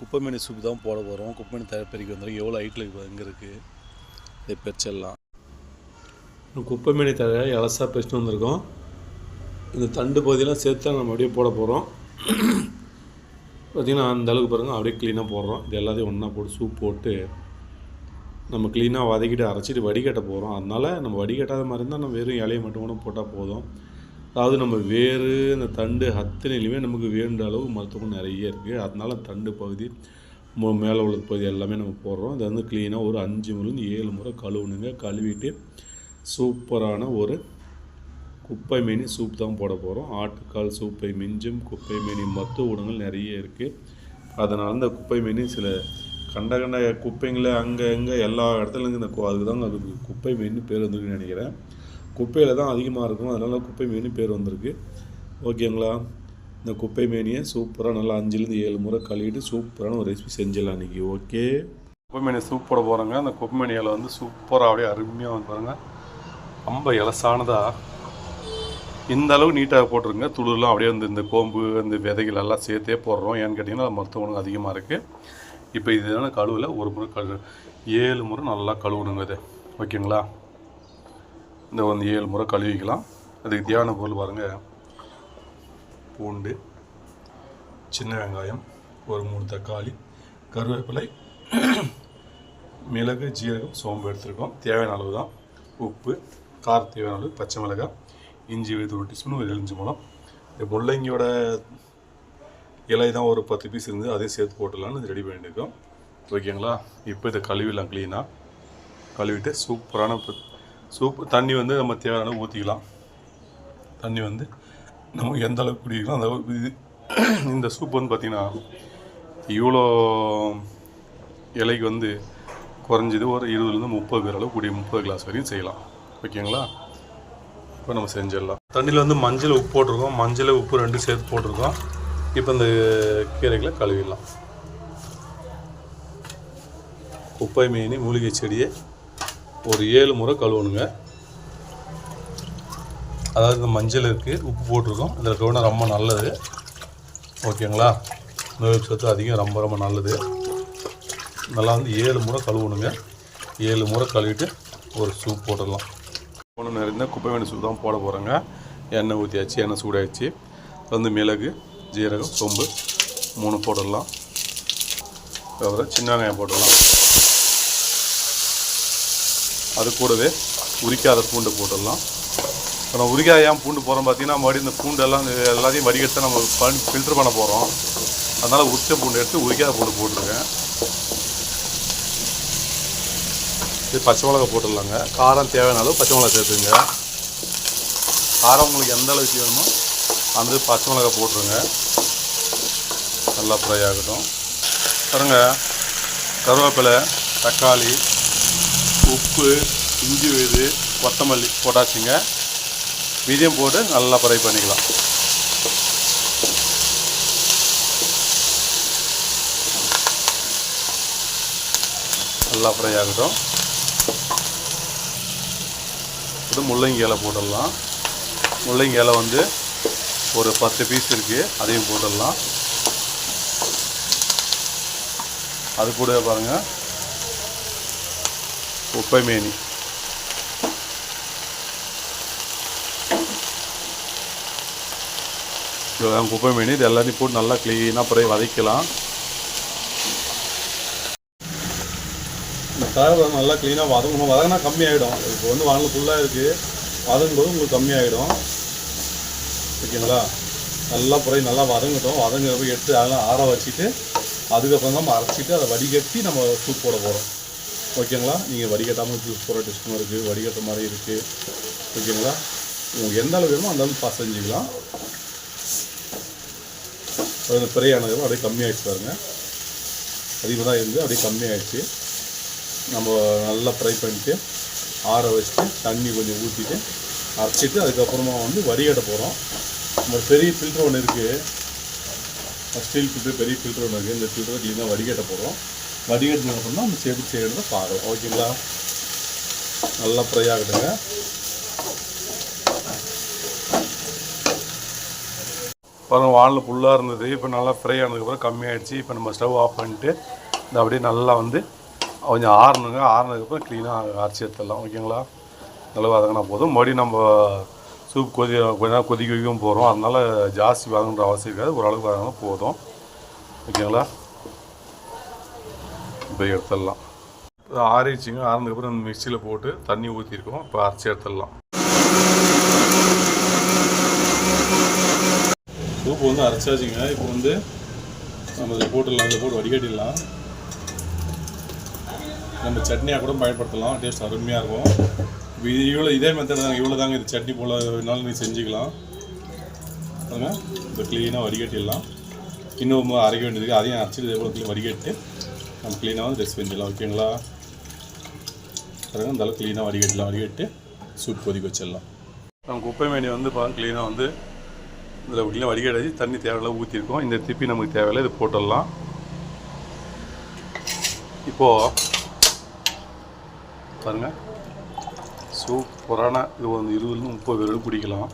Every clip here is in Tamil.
குப்பை மீன் சூப் தான் போட போகிறோம் குப்பை மீன் தயாரிப்பறிக்கு வந்துடும் எவ்வளோ ஹைட்டில் எங்கே இருக்குது இதை பிரிச்சிடலாம் குப்பை மீனை தவிர இலசா வந்திருக்கோம். இந்த தண்டு பகுதியெல்லாம் சேர்த்து தான் நம்ம அப்படியே போட போகிறோம் பார்த்திங்கன்னா அந்த அளவுக்கு பாருங்கள் அப்படியே க்ளீனாக போடுறோம். இது எல்லாத்தையும் ஒன்றா போட்டு சூப் போட்டு நம்ம க்ளீனாக வதக்கிட்டு அரைச்சிட்டு வடிகட்ட போகிறோம் அதனால் நம்ம வடிகட்டாத மாதிரி இருந்தால் நம்ம வெறும் இலையை மட்டும் கூட போட்டால் போதும். அதாவது நம்ம வேறு இந்த தண்டு அத்தனையிலுமே நமக்கு வேண்ட அளவு மருத்துவம் நிறைய இருக்குது அதனால் தண்டு பகுதி மேலே உள்ள பகுதி எல்லாமே நம்ம போடுறோம். இதை வந்து க்ளீனாக ஒரு அஞ்சு முறைலேருந்து ஏழு முறை கழுவுணுங்க. கழுவிட்டு சூப்பரான ஒரு குப்பை மீனி சூப் தான் போட போகிறோம் ஆட்டுக்கால் சூப்பை மிஞ்சும் குப்பை மீனி மருத்துவ ஊடங்கள் நிறைய இருக்குது அதனால் இந்த குப்பை மீனி சில கண்ட கண்ட குப்பைங்களை அங்கே இங்கே எல்லா இடத்துலையும் இந்த அதுக்கு தான் அதுக்கு குப்பை மீன் பேர் வந்துருக்குன்னு நினைக்கிறேன். குப்பையில் தான் அதிகமாக இருக்கும். அதனால் குப்பை மீன் பேர் வந்திருக்கு. ஓகேங்களா? இந்த குப்பை மீனியை சூப்பராக நல்லா அஞ்சுலேருந்து ஏழு முறை கழுவிட்டு சூப்பரான ஒரு ரெசிபி செஞ்சிடலாம் இன்றைக்கி ஓகே? குப்பை மீனை சூப் போட போகிறோங்க அந்த குப்பை மீனியில் வந்து சூப்பராக அப்படியே அருமையாக வந்து ரொம்ப இலசானதாக இந்த அளவு நீட்டாக போட்டிருங்க. துளுலாம் அப்படியே வந்து இந்த கோம்பு இந்த விதைகள் எல்லாம் சேர்த்தே போடுறோம். ஏன்னு கேட்டிங்கன்னா அது மருத்துவ குணம் அதிகமாக இருக்குது இப்போ இதுதான கழுவில்? ஒரு முறை கழு ஏழு முறை நல்லா கழுவணுங்க இது. ஓகேங்களா? இந்த வந்து ஏழு முறை கழுவிக்கலாம். அதுக்கு தியான பொருள் பாருங்கள் பூண்டு சின்ன வெங்காயம் ஒரு மூணு தக்காளி கருவேப்பிலை மிளகு ஜீரகம் சோம்பு எடுத்துருக்கோம். தேவையான அளவு தான் உப்பு கார தேவையான அளவு பச்சை மிளகாய் இஞ்சி விழுது ஒரு டீஸ்பூன் ஒரு எலிஞ்சி மூலம் இந்த முள்ளங்கியோட இலை தான் ஒரு பத்து பீஸ் இருந்து அதையும் சேர்த்து போட்டுடலான்னு ரெடி பண்ணியிருக்கோம். ஓகேங்களா இப்போ இதை கழுவிடலாம் க்ளீனாக கழுவிட்டு சூப்பரான சூப் தண்ணி வந்து நம்ம தேவையான அளவு ஊற்றிக்கலாம் தண்ணி வந்து நம்ம எந்த அளவுக்கு குடிக்கலாம் அந்த இது. இந்த சூப் வந்து பார்த்திங்கன்னா இவ்வளோ இலைக்கு வந்து குறைஞ்சது ஒரு இருபதுலேருந்து முப்பது பேர் அளவு கூடிய முப்பது கிளாஸ் வரையும் செய்யலாம். ஓகேங்களா? இப்போ நம்ம செஞ்சிடலாம். தண்ணியில் வந்து மஞ்சள் உப்பு போட்டிருக்கோம். மஞ்சள் உப்பு ரெண்டு சேர்த்து போட்டிருக்கோம். இப்போ இந்த கீரைகளை கழுவிடலாம். குப்பை மீன் மூலிகை செடியை ஒரு ஏழு முறை கழுவணுங்க. அதாவது இந்த மஞ்சள் இருக்குது உப்பு போட்டிருக்கோம். இதில் கழுவினா ரொம்ப நல்லது. ஓகேங்களா? நோய் சத்து அதிகம் ரொம்ப ரொம்ப நல்லது. நல்லா வந்து ஏழு முறை கழுவணுங்க. ஏழு முறை கழுவிட்டு ஒரு சூப் போட்டுடலாம். ஒன்று நிறைந்த குப்பை வேண்டி சூப் தான் போட போகிறோங்க எண்ணெய் ஊற்றியாச்சு எண்ணெய் சூடாச்சு வந்து மிளகு ஜீரகம் சோம்பு மூணு போட்டுடலாம். அப்புறம் சின்ன வெங்காயம் போட்டுடலாம். அது கூடவே உரிக்காத பூண்டு போட்டுடலாம். இப்போ நம்ம உரிக்காத ஏன் பூண்டு போகிறோம் பார்த்தீங்கன்னா மறுபடியும் இந்த பூண்டு எல்லாம் எல்லாத்தையும் வடிகட்டு நம்ம ஃபில்டர் பண்ண போகிறோம் அதனால் உரிச்ச பூண்டு எடுத்து உரிக்காத பூண்டு போட்டுருக்கேன். இது பச்சை மிளகா போட்டுடலாங்க. காரம் தேவையான அளவு பச்சை மிளகா சேர்த்துங்க. காரம் உங்களுக்கு எந்த அளவுக்கு வேணுமோ அந்த பச்சை மிளகா போட்டுருங்க. நல்லா ஃப்ரை ஆகட்டும். பாருங்கள் கருவேப்பிலை தக்காளி உப்பு இஞ்சி விழுது கொத்தமல்லி போட்டாச்சுங்க. மீதியம் போட்டு நல்லா ஃப்ரை பண்ணிக்கலாம். நல்லா ஃப்ரை ஆகட்டும். இது முள்ளங்கி இலை போட்டுடலாம். முள்ளங்கி இலை வந்து ஒரு பத்து பீஸ் இருக்குது அதையும் போட்டுடலாம். அது கூட பாருங்கள் குப்பை மேனி இதுதான் குப்பை இது எல்லாத்தையும் போட்டு நல்லா க்ளீனாக பிறகு வதக்கலாம். இந்த காரை நல்லா க்ளீனாக வதங்கணும் வதங்கினா கம்மியாகிடும் இப்போ வந்து வானல் ஃபுல்லாக இருக்குது வதங்கும்போது உங்களுக்கு கம்மியாகிடும் ஓகேங்களா? நல்லா புறை நல்லா வதங்கட்டும். வதங்கிறப்ப எடுத்து அதெல்லாம் ஆற வச்சுட்டு அதுக்கப்புறம் தான் நம்ம அரைச்சிட்டு அதை வடிகட்டி நம்ம சூப் போட போகிறோம் ஓகேங்களா? நீங்கள் வடிகட்டாமல் ஜூஸ் போகிற டிஸ்டும் இருக்குது வடிகட்ட மாதிரி இருக்குது ஓகேங்களா? உங்களுக்கு எந்த அளவு வேணுமோ அந்த அளவுக்கு பாஸ் செஞ்சுக்கலாம். அது பிறையானது அப்படியே கம்மியாகிடுச்சு பாருங்க. அதிகமாக தான் இருந்து அப்படியே கம்மியாகிடுச்சு நம்ம நல்லா ஃப்ரை பண்ணிட்டு ஆற வச்சுட்டு தண்ணி கொஞ்சம் ஊற்றிட்டு அரைச்சிட்டு அதுக்கப்புறமா வந்து வடிகட்ட போகிறோம் நம்ம பெரிய ஃபில்டர் ஒன்று இருக்குது ஸ்டீல் ஃபில்டர் பெரிய ஃபில்டர் ஒன்று இருக்குது இந்த ஃபில்டரை க்ளீனாக வடிகட்ட போகிறோம் வடிகட்டின அப்புறம் தான் நம்ம எப்படி செய்யறத பாருங்க. ஓகேங்களா நல்லா ஃப்ரை ஆகிடுங்க அப்புறம் வானில் ஃபுல்லாக இருந்தது. இப்போ நல்லா ஃப்ரை ஆனதுக்கப்புறம் கம்மியாயிடுச்சு. இப்போ நம்ம ஸ்டவ் ஆஃப் பண்ணிட்டு இந்த அப்படியே நல்லா வந்து கொஞ்சம் ஆறணுங்க. ஆறுனதுக்கப்புறம் க்ளீனாக அரைச்சி எடுத்துடலாம். ஓகேங்களா நல்லா வதங்கினா போதும். மறுபடியும் நம்ம சூப் கொதி கொஞ்ச நேரம் கொதிக்க வைக்கவும் போகிறோம் அதனால் ஜாஸ்தி வதங்குற அவசியம் இருக்காது. ஓரளவுக்கு வதங்கினா போதும். ஓகேங்களா இப்போ எடுத்துடலாம். ஆறிச்சிங்க ஆறிடுச்சிங்க ஆறுனதுக்கப்புறம் நம்ம மிக்சியில் போட்டு தண்ணி ஊற்றிருக்கோம் இப்போ அரைச்சி எடுத்துடலாம். சூப்பு வந்து அரைச்சாச்சுங்க. இப்போ வந்து நம்ம இதை போட்டுடலாம். இதை போட்டு வடிகட்டிடலாம். நம்ம சட்னியாக கூட பயன்படுத்தலாம். டேஸ்ட் அருமையாக இருக்கும். இது இவ்வளோ இதே மெத்தட் தாங்க. இவ்வளோ தாங்க இது சட்னி போல் வேணாலும் நீ செஞ்சுக்கலாம். அதுங்க இப்போ க்ளீனாக வடிகட்டிடலாம். இன்னும் அரைக்க வேண்டியது அதையும் அரைச்சிட்டு இதே போல் வடிகட்டு நம்ம க்ளீனாக வந்து ரெஸ்ட் செஞ்சிடலாம் ஓகேங்களா பாருங்க இந்த க்ளீனாக வடிகட்டலாம் வடிகட்டு சூப் கொதிக்க வச்சிடலாம். நம்ம குப்பை மேனி வந்து பாருங்க க்ளீனாக வந்து இதில் க்ளீனாக வடிகட்டி தண்ணி தேவையில்ல ஊற்றிருக்கோம் இந்த திருப்பி நமக்கு தேவையில்லை இது போட்டுடலாம். இப்போது பாருங்க சூப்பரான இது வந்து இருபதுலேருந்து முப்பது பேர் பிடிக்கலாம்.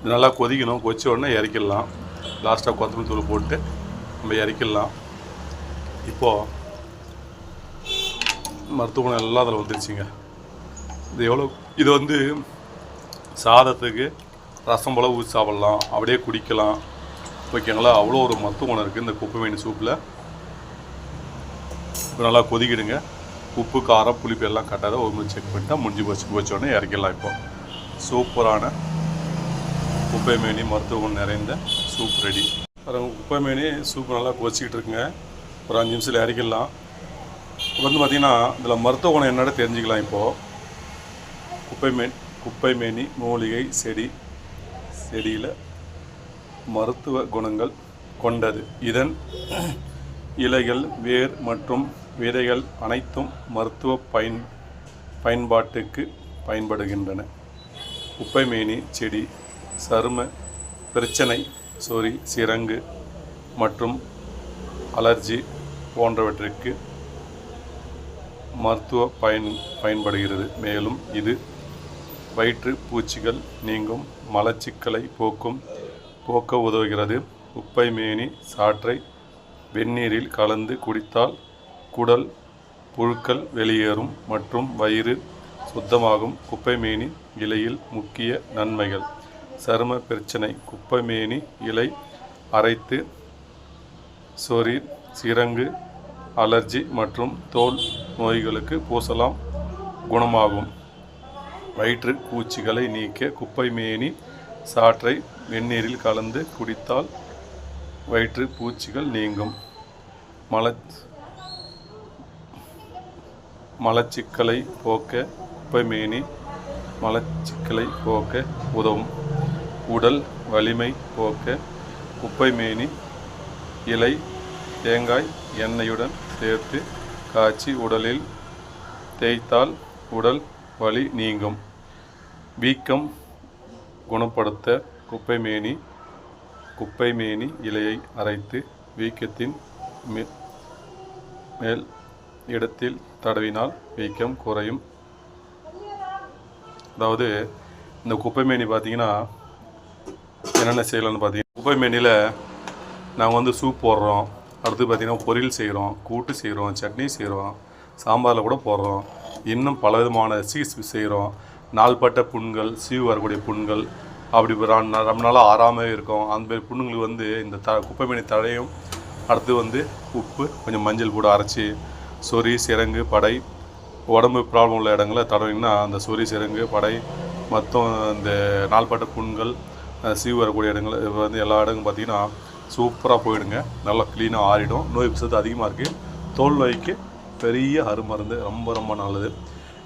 இது நல்லா கொதிக்கணும் கொதிச்ச உடனே இறக்கிடலாம். லாஸ்ட்டாக கொத்தமல்லி தூள் போட்டு நம்ம இறக்கிடலாம். இப்போது மருத்துவ குணம் எல்லாம் அதில் வந்துருச்சுங்க. இது எவ்வளோ இது வந்து சாதத்துக்கு ரசம் போல் ஊற்றி சாப்பிட்லாம் அப்படியே குடிக்கலாம். ஓகேங்களா? அவ்வளோ ஒரு மருத்துவ குணம் இருக்குது இந்த குப்பை மீன் சூப்பில் இப்போ நல்லா கொதிக்கிடுங்க. உப்பு காரம் புளிப்பு எல்லாம் கட்டாத ஒரு முறை செக் பண்ணிட்டா முடிஞ்சு போச்சு. போச்சோடனே இறக்கிடலாம் இப்போ. சூப்பரான குப்பை மீனி மருத்துவம் நிறைந்த சூப் ரெடி. அப்புறம் குப்பை மீனி சூப் நல்லா கொதிச்சிக்கிட்டு இருக்குங்க. ஒரு அஞ்சு நிமிஷத்தில் இறக்கிடலாம். இப்போ வந்து பார்த்திங்கன்னா இதில் மருத்துவ குணம் என்னன்னு தெரிஞ்சுக்கலாம் இப்போது குப்பை குப்பைமேனி குப்பை மேனி மூலிகை செடி செடியில் மருத்துவ குணங்கள் கொண்டது. இதன் இலைகள் வேர் மற்றும் விதைகள் அனைத்தும் மருத்துவ பயன் பயன்பாட்டுக்கு பயன்படுகின்றன. குப்பைமேனி செடி சரும பிரச்சனை சொறி சிரங்கு மற்றும் அலர்ஜி போன்றவற்றிற்கு மருத்துவ பயன் பயன்படுகிறது. மேலும் இது வயிற்று பூச்சிகள் நீங்கும் மலச்சிக்கலை போக்கும் போக்க உதவுகிறது. உப்பை மேனி சாற்றை வெந்நீரில் கலந்து குடித்தால் குடல் புழுக்கள் வெளியேறும் மற்றும் வயிறு சுத்தமாகும். குப்பைமேனி இலையில் முக்கிய நன்மைகள். சரும பிரச்சனை. குப்பைமேனி இலை அரைத்து சொரீர் சிரங்கு அலர்ஜி மற்றும் தோல் நோய்களுக்கு பூசலாம் குணமாகும். வயிற்று பூச்சிகளை நீக்க குப்பை மேனி சாற்றை வெந்நீரில் கலந்து குடித்தால் வயிற்று பூச்சிகள் நீங்கும். மல மலச்சிக்கலை போக்க குப்பை மேனி மலச்சிக்கலை போக்க உதவும். உடல் வலிமை போக்க குப்பை மேனி இலை தேங்காய் எண்ணெயுடன் சேர்த்து காய்ச்சி உடலில் தேய்த்தால் உடல் வலி நீங்கும். வீக்கம் குணப்படுத்த குப்பைமேனி குப்பைமேனி இலையை அரைத்து வீக்கத்தின் மே- மேல் இடத்தில் தடவினால் வீக்கம் குறையும். அதாவது இந்த குப்பைமேனி பார்த்தீங்கன்னா என்னென்ன செய்யலாம்னு பார்த்தீங்கன்னா குப்பைமேனியில் நாங்கள் வந்து சூப் போடுறோம். அடுத்து பார்த்திங்கன்னா பொரியல் செய்கிறோம் கூட்டு செய்கிறோம் சட்னி செய்கிறோம் சாம்பாரில் கூட போடுறோம். இன்னும் பல விதமான சீஸ் செய்கிறோம். நாள்பட்ட புண்கள் சீவு வரக்கூடிய புண்கள் அப்படி ரொம்ப நாளாக ஆறாமல் இருக்கும். அந்த மாதிரி புண்ணுங்களுக்கு வந்து இந்த த குப்பைமேனி தழையும் அடுத்து வந்து உப்பு கொஞ்சம் மஞ்சள் கூட அரைச்சி சொறி சிரங்கு படை உடம்பு ப்ராப்ளம் உள்ள இடங்களில் தடவிங்கன்னா அந்த சொறி சிரங்கு படை மொத்தம் இந்த நாள்பட்ட புண்கள் சீவு வரக்கூடிய இடங்கள் வந்து எல்லா இடங்களும் பார்த்தீங்கன்னா சூப்பராக போயிடுங்க. நல்லா க்ளீனாக ஆறிடும். நோய் சத்து அதிகமாக இருக்குது தோல் நோய்க்கு பெரிய அருமருந்து. ரொம்ப ரொம்ப நல்லது.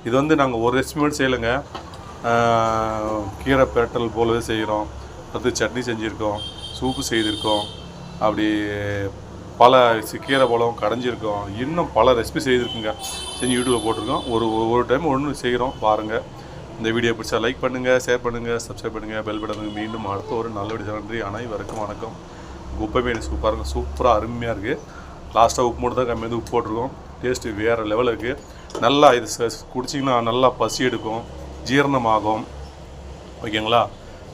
இது வந்து நாங்கள் ஒரு ரெசிபியோடு செய்யலைங்க. கீரை பெரட்டல் போலவே செய்கிறோம் அடுத்து சட்னி செஞ்சுருக்கோம். சூப்பு செய்திருக்கோம். அப்படி பல கீரை பழம் கடைஞ்சிருக்கோம். இன்னும் பல ரெசிபி செய்திருக்குங்க. செஞ்சு யூடியூப்பில் போட்டிருக்கோம். ஒரு ஒரு டைம் ஒன்று செய்கிறோம் பாருங்கள் இந்த வீடியோ பிடிச்சா லைக் பண்ணுங்கள் ஷேர் பண்ணுங்கள் சப்ஸ்கிரைப் பண்ணுங்கள் பெல் பட்டனுக்கு மீண்டும் அடுத்த ஒரு நல்ல வீடியோ நன்றி. அனைவருக்கும் வணக்கம். குப்பை மீன் சூப்பராக சூப்பராக அருமையாக இருக்குது லாஸ்ட்டாக உப்பு மட்டும் தான் கம்மியாக வந்து உப்பு போட்டிருக்கோம். டேஸ்ட்டு வேறு லெவலில் இருக்குது நல்லா இது ச- குடிச்சிங்கன்னா நல்லா பசி எடுக்கும் ஜீரணமாகும். ஓகேங்களா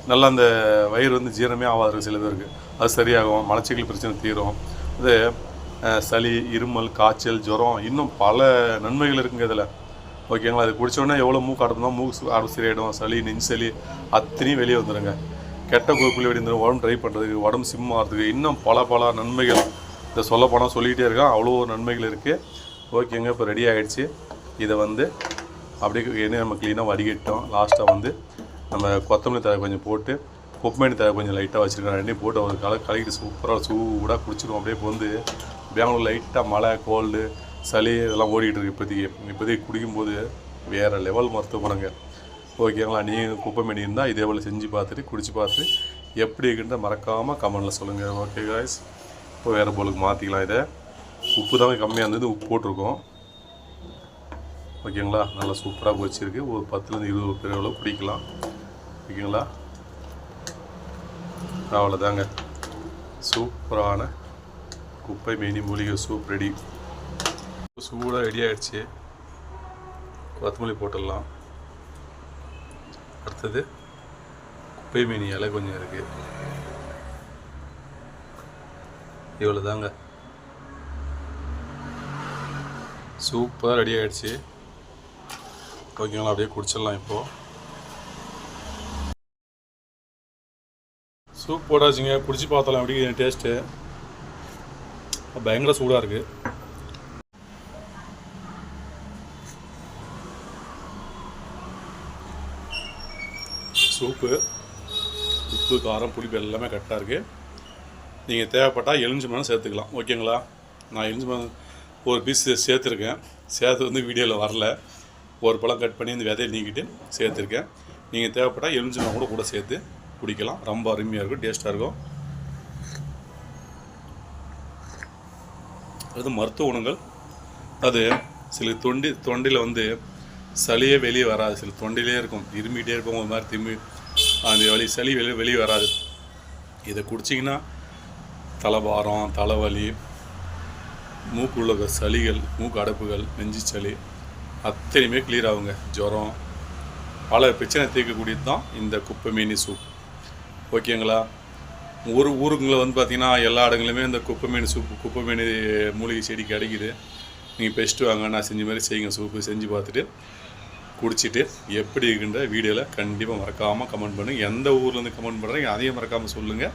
நல்லா அந்த வயிறு வந்து ஜீரணமே ஆகாது சில பேருக்கு. அது சரியாகும் மலச்சிக்கல் பிரச்சனை தீரும். இது சளி இருமல் காய்ச்சல் ஜுரம் இன்னும் பல நன்மைகள் இருக்குங்க இதில். ஓகேங்களா அது குடித்தோடனே எவ்வளோ மூக்கு அடந்தோ மூக்கு சு- அடப்பு சரியாயிடும் சளி நெஞ்சு சளி அத்தனையும் வெளியே வந்துடுங்க கெட்ட கொழுப்புல வெடிந்து உடம்பு ட்ரை பண்ணுறதுக்கு உடம்பு சிம் ஆகிறதுக்கு இன்னும் பல பல நன்மைகள். இதை சொல்ல போனால் சொல்லிகிட்டே இருக்கான். அவ்வளோ நன்மைகள் இருக்குது ஓகேங்க இப்போ ரெடி ஆகிடுச்சு இதை வந்து அப்படியே என்ன நம்ம க்ளீனாக வடிகட்டோம் லாஸ்ட்டாக வந்து நம்ம கொத்தமல்லி தழை கொஞ்சம் போட்டு குப்பமேனி தழை கொஞ்சம் லைட்டாக வச்சுருக்கோம் ரெண்டையும் போட்டு ஒரு கலை கலக்கிட்டு சூப்பராக சூடாக குடிச்சிடும் அப்படியே வந்து பெங்களூர் லைட்டாக மழை கோல்டு சளி இதெல்லாம் ஓடிக்கிட்டு இருக்கு இப்போதைக்கு. இப்போதைக்கு குடிக்கும்போது வேறு லெவல் மருத்துவ குணங்க ஓகேங்களா நீங்கள் குப்பைமேனி இருந்தால் இதே போல் செஞ்சு பார்த்துட்டு குடிச்சு பார்த்துட்டு எப்படி இருக்குன்ற மறக்காமல் கமெண்டில் சொல்லுங்கள் ஓகே காய்ஸ் இப்போ வேறு போலுக்கு மாற்றிக்கலாம் இதை. உப்பு தான் கம்மியாக இருந்தது உப்பு போட்டிருக்கோம். ஓகேங்களா? நல்லா சூப்பராக போச்சிருக்கு ஒரு பத்துலேருந்து இருபது பேர் அளவு குடிக்கலாம். ஓகேங்களா? அவ்வளோதாங்க. சூப்பரான குப்பை மீனி மூலிகை சூப் ரெடி. சூடாக ரெடி ஆகிடுச்சு கொத்தமல்லி போட்டுடலாம். அடுத்தது குப்பை மீனி இலை கொஞ்சம் இருக்குது இவ்வளோ தாங்க சூப்பராக ரெடி ஆகிடுச்சு ஓகேங்களா அப்படியே குடிச்சிடலாம் இப்போது சூப் போட்டாச்சுங்க குடிச்சு பார்த்தலாம் எப்படி டேஸ்ட்டு. பயங்கர சூடாக இருக்குது சூப்பு உப்பு காரம் புளிப்பு எல்லாமே கரெக்டாக இருக்குது நீங்கள் தேவைப்பட்டால் எலுமிச்சை மரம் சேர்த்துக்கலாம். ஓகேங்களா? நான் எலுமிச்சை மரம் ஒரு பீஸ் சேர்த்துருக்கேன். சேர்த்து வந்து வீடியோவில் வரல. ஒரு பழம் கட் பண்ணி இந்த விதையை நீக்கிட்டு சேர்த்துருக்கேன். நீங்கள் தேவைப்பட்டால் எலுமிச்சை மரம் கூட கூட சேர்த்து குடிக்கலாம். ரொம்ப அருமையாக இருக்கும் டேஸ்ட்டாக இருக்கும். அது மருத்துவ குணங்கள். அது சில தொண்டி தொண்டையில் வந்து சளியே வெளியே வராது. சில தொண்டிலே இருக்கும். இருமிகிட்டே இருக்கும். ஒரு மாதிரி திரும்பி அந்த வலி சளி வெளியே வெளியே வராது. இதை குடிச்சிங்கன்னா தலைபாரம் தலைவலி மூக்குள்ள சளிகள் மூக்கு அடைப்புகள் நெஞ்சு சளி அத்தனையுமே கிளியர் ஆகுங்க. ஜுரம் பல பிரச்சனை தீர்க்கக்கூடியது தான் இந்த குப்பை மீனி சூப். ஓகேங்களா? ஒரு ஊருக்குள்ள வந்து பார்த்திங்கன்னா எல்லா இடங்களுமே இந்த குப்பை மீன் சூப்பு குப்பை மீன் மூலிகை செடி கிடைக்குது. நீங்கள் பெஸ்ட்டு வாங்க நான் செஞ்ச மாதிரி செய்யுங்க. சூப்பு செஞ்சு பார்த்துட்டு குடிச்சிட்டு எப்படி இருக்குன்ற வீடியோவில் கண்டிப்பாக மறக்காமல் கமெண்ட் பண்ணுங்கள் எந்த ஊர்லேருந்து கமெண்ட் பண்ணுறீங்க அதையும் மறக்காமல் சொல்லுங்கள்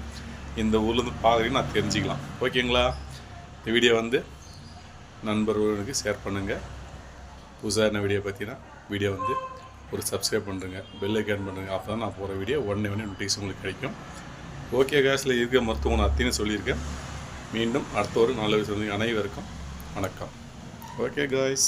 இந்த ஊர்லேருந்து பார்க்குறீங்க நான் தெரிஞ்சுக்கலாம். ஓகேங்களா இந்த வீடியோ வந்து நண்பர்களுக்கு ஷேர் பண்ணுங்கள் புதுசாக என்ன வீடியோ பார்த்தீங்கன்னா வீடியோ வந்து ஒரு சப்ஸ்கிரைப் பண்ணுறேங்க பெல் ஐக்கான் பண்ணுறேங்க அப்போ தான் நான் போகிற வீடியோ உடனே உடனே நோட்டீஸ் உங்களுக்கு கிடைக்கும். ஓகே காசில் இருக்க மருத்துவம் நான் சொல்லியிருக்கேன். மீண்டும் அடுத்த ஒரு நல்ல விஷயம் அனைவருக்கும் வணக்கம். Okay guys